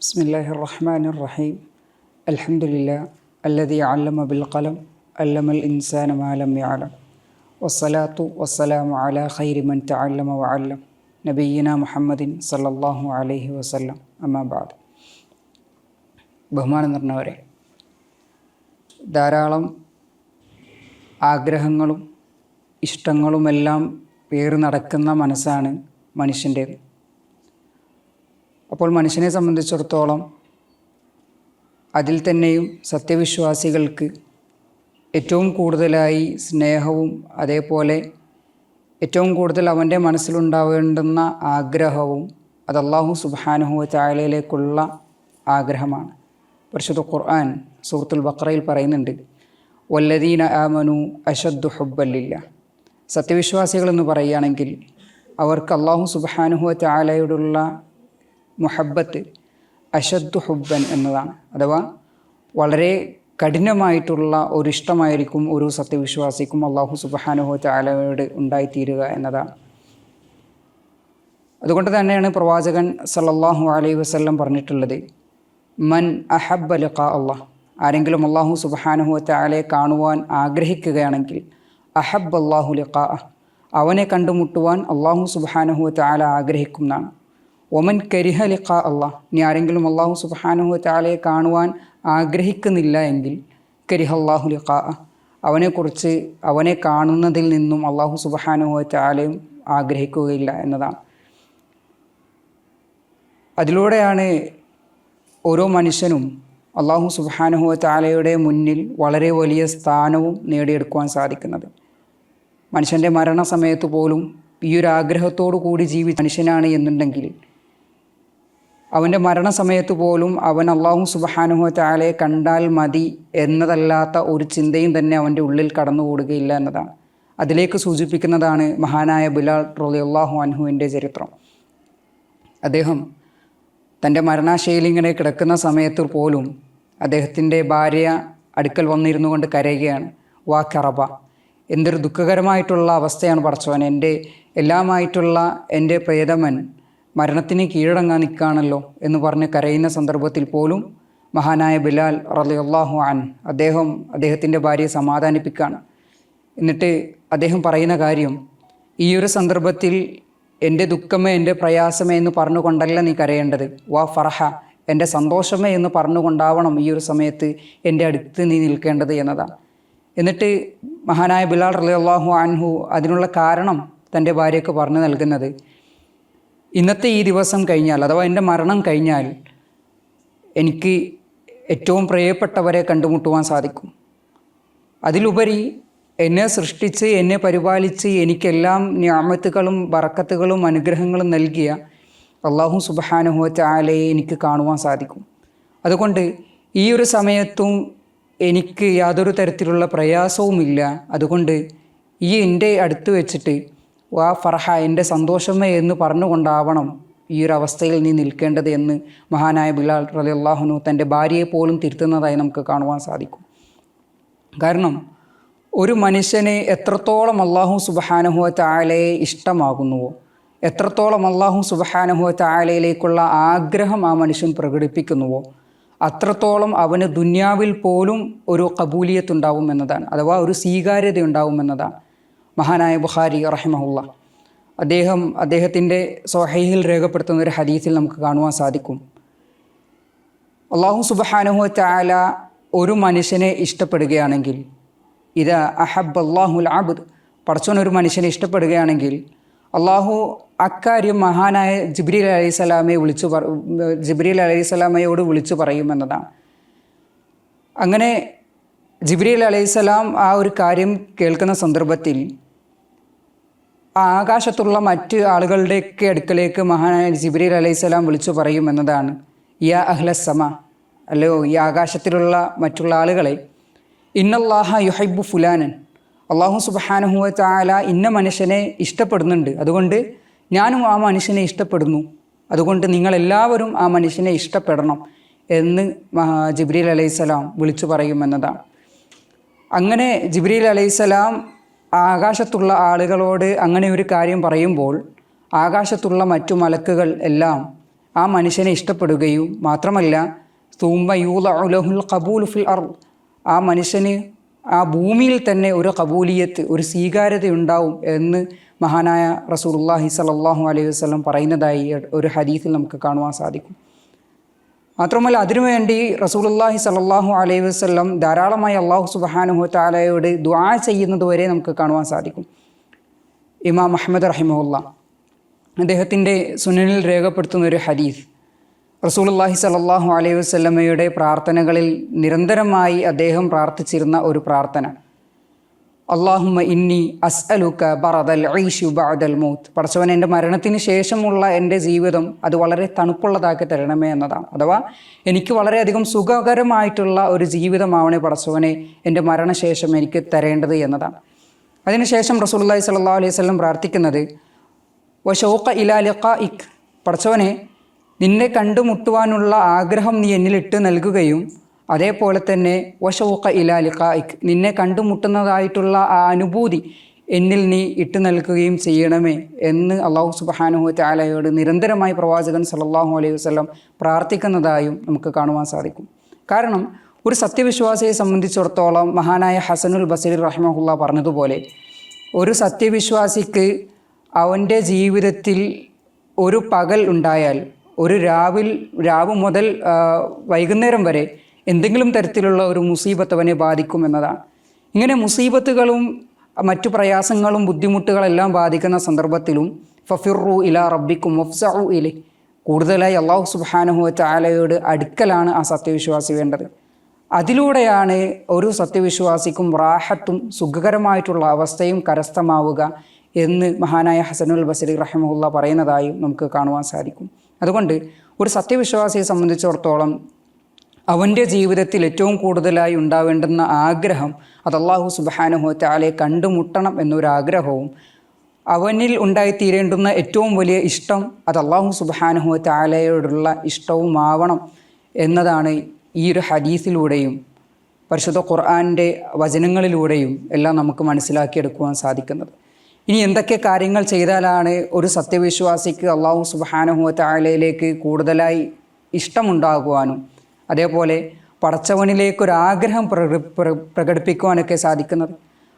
بسم الله الرحمن الرحيم الحمد لله الذي علم بالقلم علم الإنسان ما لم يعلم والصلاة والسلام على خير من تعلم وعلم നബീന മുഹമ്മദിൻ സല്ലല്ലാഹു അലൈഹി വസല്ലം അമ്മാബാദ് ബഹുമാനം നിറഞ്ഞവരെ ധാരാളം ആഗ്രഹങ്ങളും ഇഷ്ടങ്ങളുമെല്ലാം പേറി നടക്കുന്ന മനസ്സാണ് മനുഷ്യൻ്റേത് അപ്പോൾ മനുഷ്യനെ സംബന്ധിച്ചിടത്തോളം അതിൽ തന്നെയും സത്യവിശ്വാസികൾക്ക് ഏറ്റവും കൂടുതലായി സ്നേഹവും അതേപോലെ ഏറ്റവും കൂടുതൽ അവന്റെ മനസ്സിലുണ്ടാവേണ്ടുന്ന ആഗ്രഹവും അത് അള്ളാഹു സുബാനുഹു ചായലയിലേക്കുള്ള ആഗ്രഹമാണ്. പരിശുദ്ധ ഖുർആൻ സൂറത്തുൽ ബക്രയിൽ പറയുന്നുണ്ട് വല്ലദീന ആമനു അഷദ്ദു ഹുബല്ലില്ല സത്യവിശ്വാസികൾ എന്ന് പറയുകയാണെങ്കിൽ അവർക്ക് അള്ളാഹു സുബാനുഹു ചാലയോടുള്ള മുഹബത്ത് അഷദ്ദു ഹുബൻ എന്നതാണ്. അഥവാ വളരെ കഠിനമായിട്ടുള്ള ഒരു ഇഷ്ടമായിരിക്കും ഒരു സത്യവിശ്വാസിക്കും അള്ളാഹു സുബാനുഹു ചാലയോട് ഉണ്ടായിത്തീരുക എന്നതാണ്. അതുകൊണ്ട് തന്നെയാണ് പ്രവാചകൻ സല്ലല്ലാഹു അലൈഹി വസല്ലം പറഞ്ഞിട്ടുള്ളത് മൻ അഹബ്ബ ലിഖാ അള്ളാഹ് ആരെങ്കിലും അള്ളാഹു സുബാനുഹു ചാലയെ കാണുവാൻ ആഗ്രഹിക്കുകയാണെങ്കിൽ അഹബ് അള്ളാഹു ലിഖാ അവനെ കണ്ടുമുട്ടുവാൻ അള്ളാഹു സുബാനുഹു ചാല ആഗ്രഹിക്കുന്നതാണ് ഒമൻ കരിഹ ലിഖ അള്ളാഹ്. ഇനി ആരെങ്കിലും അള്ളാഹു സുബാനുഹു താലയെ കാണുവാൻ ആഗ്രഹിക്കുന്നില്ല എങ്കിൽ കരിഹ അള്ളാഹു ലിഖ. അവനെക്കുറിച്ച് അവനെ കാണുന്നതിൽ നിന്നും അള്ളാഹു സുബാനുഹു താലയും ആഗ്രഹിക്കുകയില്ല എന്നതാണ്. അതിലൂടെയാണ് ഓരോ മനുഷ്യനും അള്ളാഹു സുബാനുഹു താലയുടെ മുന്നിൽ വളരെ വലിയ സ്ഥാനവും നേടിയെടുക്കുവാൻ സാധിക്കുന്നത്. മനുഷ്യന്റെ മരണസമയത്ത് പോലും ഈ ഒരു ആഗ്രഹത്തോടു കൂടി ജീവിച്ച മനുഷ്യനാണ് എന്നുണ്ടെങ്കിൽ അവന്റെ മരണസമയത്ത് പോലും അവൻ അള്ളാഹു സുബഹാനുഹത്താലെ കണ്ടാൽ മതി എന്നതല്ലാത്ത ഒരു ചിന്തയും തന്നെ അവന്റെ ഉള്ളിൽ കടന്നുകൂടുകയില്ല എന്നതാണ്. അതിലേക്ക് സൂചിപ്പിക്കുന്നതാണ് മഹാനായ ബിലാൽ റലി അള്ളാഹു അൻഹുവിന്റെ ചരിത്രം. അദ്ദേഹം തന്റെ മരണശൈലി ഇങ്ങനെ കിടക്കുന്ന സമയത്ത് പോലും അദ്ദേഹത്തിന്റെ ഭാര്യ അടുക്കൽ വന്നിരുന്നു കൊണ്ട് കരയുകയാണ് വാ കറബ എന്തൊരു ദുഃഖകരമായിട്ടുള്ള അവസ്ഥയാണ് പടച്ചവൻ എന്റെ എല്ലാമായിട്ടുള്ള എന്റെ പ്രേതമൻ മരണത്തിന് കീഴടങ്ങാൻ നിൽക്കുകയാണല്ലോ എന്ന് പറഞ്ഞ് കരയുന്ന സന്ദർഭത്തിൽ പോലും മഹാനായ ബിലാൽ റലിയല്ലാഹു അൻ അദ്ദേഹം അദ്ദേഹത്തിന്റെ ഭാര്യയെ സമാധാനിപ്പിക്കുകയാണ്. എന്നിട്ട് അദ്ദേഹം പറയുന്ന കാര്യം ഈ ഒരു സന്ദർഭത്തിൽ എന്റെ ദുഃഖമേ എന്റെ പ്രയാസമേ എന്ന് പറഞ്ഞുകൊണ്ടല്ല നീ കരയേണ്ടത്. വാ ഫർഹ എന്റെ സന്തോഷമേ എന്ന് പറഞ്ഞുകൊണ്ടാവണം ഈ ഒരു സമയത്ത് എന്റെ അടുത്ത് നീ നിൽക്കേണ്ടത് എന്നതാണ്. എന്നിട്ട് മഹാനായ ബിലാൽ റലിയല്ലാഹു അൻഹു അതിനുള്ള കാരണം തന്റെ ഭാര്യയ്ക്ക് പറഞ്ഞു നൽകുന്നത് ഇന്നത്തെ ഈ ദിവസം കഴിഞ്ഞാൽ അഥവാ എന്റെ മരണം കഴിഞ്ഞാൽ എനിക്ക് ഏറ്റവും പ്രിയപ്പെട്ടവരെ കണ്ടുമുട്ടുവാൻ സാധിക്കും. അതിലുപരി എന്നെ സൃഷ്ടിച്ച് എന്നെ പരിപാലിച്ച് എനിക്കെല്ലാം ഞാമത്തുകളും വറക്കത്തുകളും അനുഗ്രഹങ്ങളും നൽകിയ അള്ളാഹു സുബാനുഹുവറ്റ ആലയെ എനിക്ക് കാണുവാൻ സാധിക്കും. അതുകൊണ്ട് ഈ ഒരു സമയത്തും എനിക്ക് യാതൊരു തരത്തിലുള്ള പ്രയാസവുമില്ല. അതുകൊണ്ട് ഈ എന്റെ അടുത്ത് വെച്ചിട്ട് വാ ഫർഹ എന്റെ സന്തോഷമേ എന്ന് പറഞ്ഞുകൊണ്ടാവണം ഈ ഒരു അവസ്ഥയിൽ നീ നിൽക്കേണ്ടത് എന്ന് മഹാനായ ബിലാൽ റലി അള്ളാഹുനു തന്റെ ഭാര്യയെ പോലും തിരുത്തുന്നതായി നമുക്ക് കാണുവാൻ സാധിക്കും. കാരണം ഒരു മനുഷ്യനെ എത്രത്തോളം അള്ളാഹു സുബഹാനുഹുവ ചായാലയെ ഇഷ്ടമാകുന്നുവോ എത്രത്തോളം അള്ളാഹു സുബഹാനുഹുവ ചായാലയിലേക്കുള്ള ആഗ്രഹം ആ മനുഷ്യൻ പ്രകടിപ്പിക്കുന്നുവോ അത്രത്തോളം അവന് ദുന്യാവിൽ പോലും ഒരു കബൂലിയത്ത് ഉണ്ടാവും എന്നതാണ് അഥവാ ഒരു സ്വീകാര്യത ഉണ്ടാവും എന്നതാണ് മഹാനായ ബുഖാരി റഹിമഹുള്ള. അദ്ദേഹം അദ്ദേഹത്തിന്റെ സൊഹൈഹിൽ രേഖപ്പെടുത്തുന്ന ഒരു ഹദീസിൽ നമുക്ക് കാണുവാൻ സാധിക്കും. അള്ളാഹു സുബഹാനുഹു ചാല ഒരു മനുഷ്യനെ ഇഷ്ടപ്പെടുകയാണെങ്കിൽ ഇത് അഹബ് അള്ളാഹുൽ ആബുദ് പടച്ചോൻ ഒരു മനുഷ്യനെ ഇഷ്ടപ്പെടുകയാണെങ്കിൽ അള്ളാഹു അക്കാര്യം മഹാനായ ജിബ്രീൽ അലൈഹി വിളിച്ചു പറ ജിബ്രീൽ അലൈഹി സ്വലാമയോട് വിളിച്ചു പറയുമെന്നതാണ് അങ്ങനെ ജിബ്രീൽ അലൈഹി സ്വലാം ആ ഒരു കാര്യം കേൾക്കുന്ന സന്ദർഭത്തിൽ ആകാശത്തുള്ള മറ്റ് ആളുകളുടെയൊക്കെ അടുക്കലേക്ക് മഹാനായ ജിബ്രീൽ അലൈഹി സ്വലാം വിളിച്ചു പറയും എന്നതാണ്. യാ അഹ്ലസമ അല്ലയോ ഈ ആകാശത്തിലുള്ള മറ്റുള്ള ആളുകളെ. ഇന്നല്ലാഹ യുഹൈബു ഫുലാനൻ. അള്ളാഹു സുബഹാനുഹുവ ചാല ഇന്ന മനുഷ്യനെ ഇഷ്ടപ്പെടുന്നുണ്ട്. അതുകൊണ്ട് ഞാനും ആ മനുഷ്യനെ ഇഷ്ടപ്പെടുന്നു. അതുകൊണ്ട് നിങ്ങളെല്ലാവരും ആ മനുഷ്യനെ ഇഷ്ടപ്പെടണം എന്ന് ജിബ്രീൽ അലൈഹിസ്സലാം വിളിച്ചു പറയുമെന്നതാണ് അങ്ങനെ ജിബ്രീൽ അലൈഹിസ്സലാം ആകാശത്തുള്ള ആളുകളോട് അങ്ങനെ ഒരു കാര്യം പറയുമ്പോൾ ആകാശത്തുള്ള മറ്റു മലക്കുകൾ എല്ലാം ആ മനുഷ്യനെ ഇഷ്ടപ്പെടുകയും മാത്രമല്ല തൂമ്പ യൂല ഉലഹുൽ കബൂൽ ഫിൽ അർ ആ മനുഷ്യന് ആ ഭൂമിയിൽ തന്നെ ഒരു കബൂലിയത്ത് ഒരു സ്വീകാര്യത ഉണ്ടാവും എന്ന് മഹാനായ റസൂലുള്ളാഹി സ്വല്ലല്ലാഹു അലൈഹി വസ്ലം പറയുന്നതായി ഒരു ഹദീസിൽ നമുക്ക് കാണുവാൻ സാധിക്കും. മാത്രമല്ല അതിനുവേണ്ടി റസൂലുള്ളാഹി സ്വല്ലല്ലാഹു അലൈഹി വസ്ലം ധാരാളമായി അള്ളാഹു സുബ്ഹാനഹു തആലയോട് ദുആ ചെയ്യുന്നത് വരെ നമുക്ക് കാണുവാൻ സാധിക്കും. ഇമാം അഹമ്മദ് റഹിമുല്ല അദ്ദേഹത്തിന്റെ സുനനിൽ രേഖപ്പെടുത്തുന്ന ഒരു ഹദീസ്. റസൂലുള്ളാഹി സ്വല്ലല്ലാഹു അലൈഹി വസ്ലമയുടെ പ്രാർത്ഥനകളിൽ നിരന്തരമായി അദ്ദേഹം പ്രാർത്ഥിച്ചിരുന്ന ഒരു പ്രാർത്ഥന. അള്ളാഹുമ്മ ഇന്നി അസ്അലുക്ക ബറദൽ ഐഷു ബഅദൽ മൗത്ത്. പടച്ചവൻ എന്റെ മരണത്തിന് ശേഷമുള്ള എന്റെ ജീവിതം അത് വളരെ തണുപ്പുള്ളതാക്കി തരണമേ എന്നതാണ്. അഥവാ എനിക്ക് വളരെയധികം സുഖകരമായിട്ടുള്ള ഒരു ജീവിതമാവണേ പടച്ചവനെ എന്റെ മരണശേഷം എനിക്ക് തരേണ്ടത് എന്നതാണ്. അതിനുശേഷം റസൂലുള്ളാഹി സ്വല്ലല്ലാഹു അലൈഹി സ്വലം പ്രാർത്ഥിക്കുന്നത് വഷൗഖ ഇലാ ഇഖ് പടച്ചവനെ നിന്നെ കണ്ടുമുട്ടുവാനുള്ള ആഗ്രഹം നീ എന്നിലിട്ട് നൽകുകയും അതേപോലെ തന്നെ വഷൗഖ ഇലാ ലിഖായിക് നിന്നെ കണ്ടുമുട്ടുന്നതായിട്ടുള്ള ആ അനുഭൂതി എന്നിൽ നീ ഇട്ടു നൽകുകയും ചെയ്യണമേ എന്ന് അള്ളാഹു സുബാനുഹു താലയോട് നിരന്തരമായി പ്രവാചകൻ സല്ലല്ലാഹു അലൈഹി വസ്ലം പ്രാർത്ഥിക്കുന്നതായും നമുക്ക് കാണുവാൻ സാധിക്കും. കാരണം ഒരു സത്യവിശ്വാസിയെ സംബന്ധിച്ചിടത്തോളം മഹാനായ ഹസനുൽ ബസീർ റഹ്മഹുല്ല പറഞ്ഞതുപോലെ ഒരു സത്യവിശ്വാസിക്ക് അവന്റെ ജീവിതത്തിൽ ഒരു പകൽ ഉണ്ടായാൽ ഒരു രാവിൽ രാവ് മുതൽ വൈകുന്നേരം വരെ എന്തെങ്കിലും തരത്തിലുള്ള ഒരു മുസീബത്ത് അവനെ ബാധിക്കും എന്നതാണ്. ഇങ്ങനെ മുസീബത്തുകളും മറ്റു പ്രയാസങ്ങളും ബുദ്ധിമുട്ടുകളെല്ലാം ബാധിക്കുന്ന സന്ദർഭത്തിലും ഫഫിറു ഇല റബ്ബിക്കും വഫ്സഉ ഇലെ. കൂടുതലായി അള്ളാഹു സുബ്ഹാനഹു ചാലയോട് അടുക്കലാണ് ആ സത്യവിശ്വാസി വേണ്ടത്. അതിലൂടെയാണ് ഒരു സത്യവിശ്വാസിക്കും റാഹത്തും സുഖകരമായിട്ടുള്ള അവസ്ഥയും കരസ്ഥമാവുക എന്ന് മഹാനായ ഹസനുൽ ബസരി റഹമുല്ല പറയുന്നതായും നമുക്ക് കാണുവാൻ സാധിക്കും. അതുകൊണ്ട് ഒരു സത്യവിശ്വാസിയെ സംബന്ധിച്ചിടത്തോളം അവന്റെ ജീവിതത്തിൽ ഏറ്റവും കൂടുതലായി ഉണ്ടാവേണ്ടുന്ന ആഗ്രഹം അത് അള്ളാഹു സുബാനുഹു താലെ കണ്ടുമുട്ടണം എന്നൊരാഗ്രഹവും അവനിൽ ഉണ്ടായിത്തീരേണ്ടുന്ന ഏറ്റവും വലിയ ഇഷ്ടം അത് അള്ളാഹു സുബാനുഹു താലയോടുള്ള ഇഷ്ടവുമാവണം എന്നതാണ് ഈ ഒരു ഹദീസിലൂടെയും പരിശുദ്ധ ഖുർആാനിന്റെ വചനങ്ങളിലൂടെയും എല്ലാം നമുക്ക് മനസ്സിലാക്കിയെടുക്കുവാൻ സാധിക്കുന്നത്. ഇനി എന്തൊക്കെ കാര്യങ്ങൾ ചെയ്താലാണ് ഒരു സത്യവിശ്വാസിക്ക് അള്ളാഹു സുബാനുഹു താലയിലേക്ക് കൂടുതലായി ഇഷ്ടമുണ്ടാകുവാനും അതേപോലെ പടച്ചവനിലേക്കൊരാഗ്രഹം പ്രക പ്ര- പ്രകടിപ്പിക്കുവാനൊക്കെ സാധിക്കുന്നത്.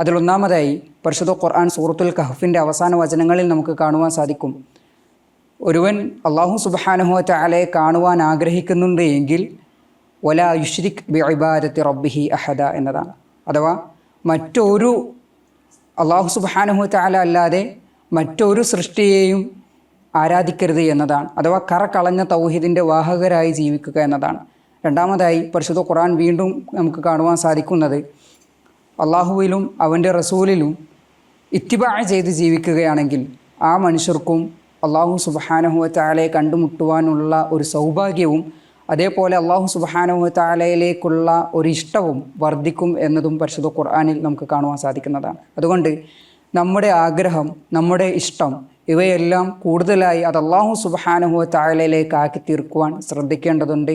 അതിലൊന്നാമതായി പരിശുദ്ധ ഖുർആൻ സൂറത്തുൽ കഹഫിന്റെ അവസാന വചനങ്ങളിൽ നമുക്ക് കാണുവാൻ സാധിക്കും. ഒരുവൻ അള്ളാഹു സുബാനുഹോറ്റ ആലയെ കാണുവാൻ ആഗ്രഹിക്കുന്നുണ്ട് എങ്കിൽ ഒല യുഷ്രിഖ് ബി റബ്ബിഹി അഹദ എന്നതാണ്. അഥവാ മറ്റൊരു അള്ളാഹു സുബാനുഹോറ്റ ആല അല്ലാതെ മറ്റൊരു സൃഷ്ടിയെയും ആരാധിക്കരുത് എന്നതാണ്. അഥവാ കറ കളഞ്ഞ തൗഹീദിന്റെ വാഹകരായി ജീവിക്കുക എന്നതാണ്. രണ്ടാമതായി പരിശുദ്ധ ഖുർആൻ വീണ്ടും നമുക്ക് കാണുവാൻ സാധിക്കുന്നത് അള്ളാഹുവിലും അവന്റെ റസൂലിലും ഇത്തിബായ ചെയ്ത് ജീവിക്കുകയാണെങ്കിൽ ആ മനുഷ്യർക്കും അള്ളാഹു സുബഹാനഹുവ താലയെ കണ്ടുമുട്ടുവാനുള്ള ഒരു സൗഭാഗ്യവും അതേപോലെ അള്ളാഹു സുബഹാനഹുവ താലയിലേക്കുള്ള ഒരു ഇഷ്ടവും വർദ്ധിക്കും എന്നതും പരിശുദ്ധ ഖുർആാനിൽ നമുക്ക് കാണുവാൻ സാധിക്കുന്നതാണ്. അതുകൊണ്ട് നമ്മുടെ ആഗ്രഹം നമ്മുടെ ഇഷ്ടം ഇവയെല്ലാം കൂടുതലായി അത് അള്ളാഹു സുബഹാനഹുവ താലയിലേക്ക് ആക്കി തീർക്കുവാൻ ശ്രദ്ധിക്കേണ്ടതുണ്ട്.